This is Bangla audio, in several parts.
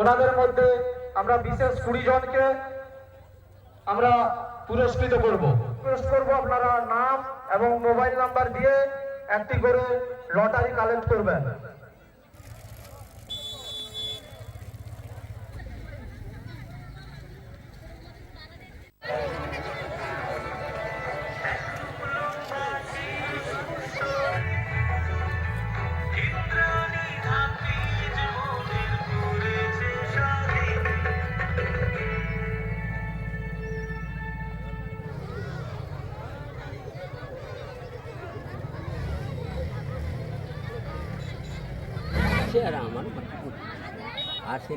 ওনাদের মধ্যে আমরা বিশেষ কুড়ি জনকে আমরা পুরস্কৃত করব। পুরস্কৃত করব আপনারা নাম এবং মোবাইল নাম্বার দিয়ে একটি করে লটারি কালেক্ট করবেন। লিখছে আর আমার আর সে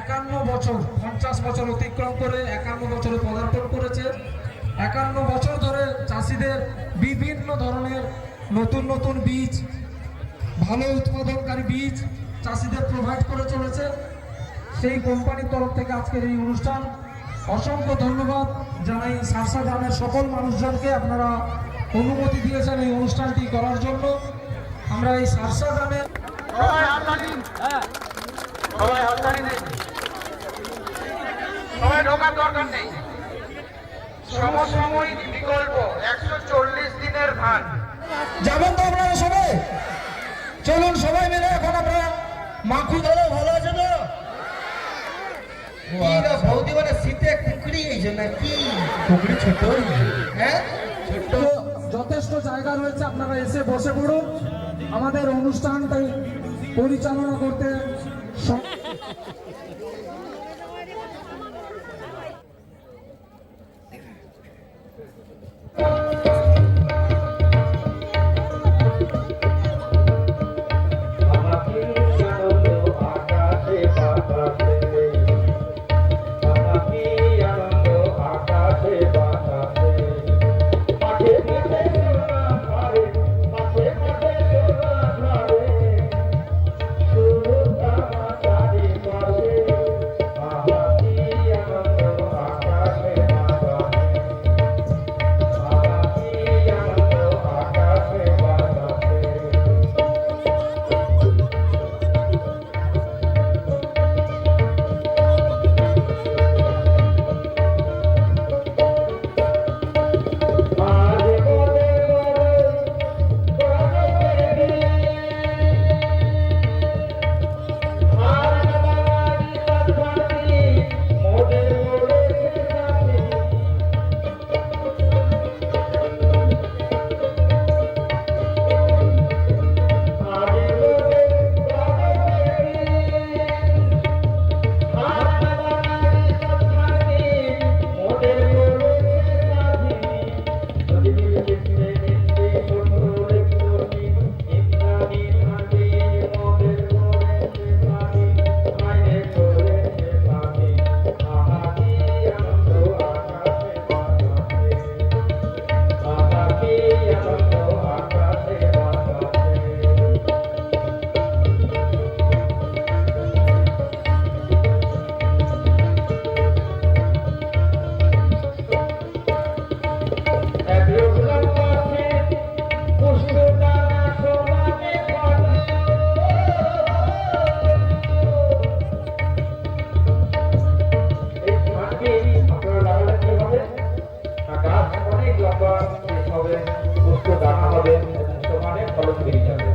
একান্ন বছর, পঞ্চাশ বছর অতিক্রম করে একান্ন বছরে পদার্পণ করেছে। একান্ন বছর ধরে চাষিদের বিভিন্ন ধরনের নতুন নতুন বীজ, ভালো উৎপাদনকারী বীজ চাষিদের প্রোভাইড করে চলেছে। সেই কোম্পানির তরফ থেকে আজকের এই অনুষ্ঠান। অসংখ্য ধন্যবাদ জানাই সারসা গ্রামের সকল মানুষজনকে। আপনারা অনুমতি দিয়েছেন এই অনুষ্ঠানটি করার জন্য। আমরা এই সারসা নেই। সমসাময়িক বিকল্প একশো চল্লিশ দিনের ধান। যাবেন তো আপনারা সবাই চলুন সবাই মিলে এখন আমরা মাখু দাদা ভালো আছে তো? বৌদি মানে শীতে হয়েছে নাকি পুকুরি ছোট। হ্যাঁ? তো যথেষ্ট জায়গা রয়েছে আপনারা এসে বসে পড়ুন। আমাদের অনুষ্ঠানটাই পরিচালনা করতে হবে পুষ্ট দানা হবে এবং সমানে ফলন বেরিয়ে যাবে।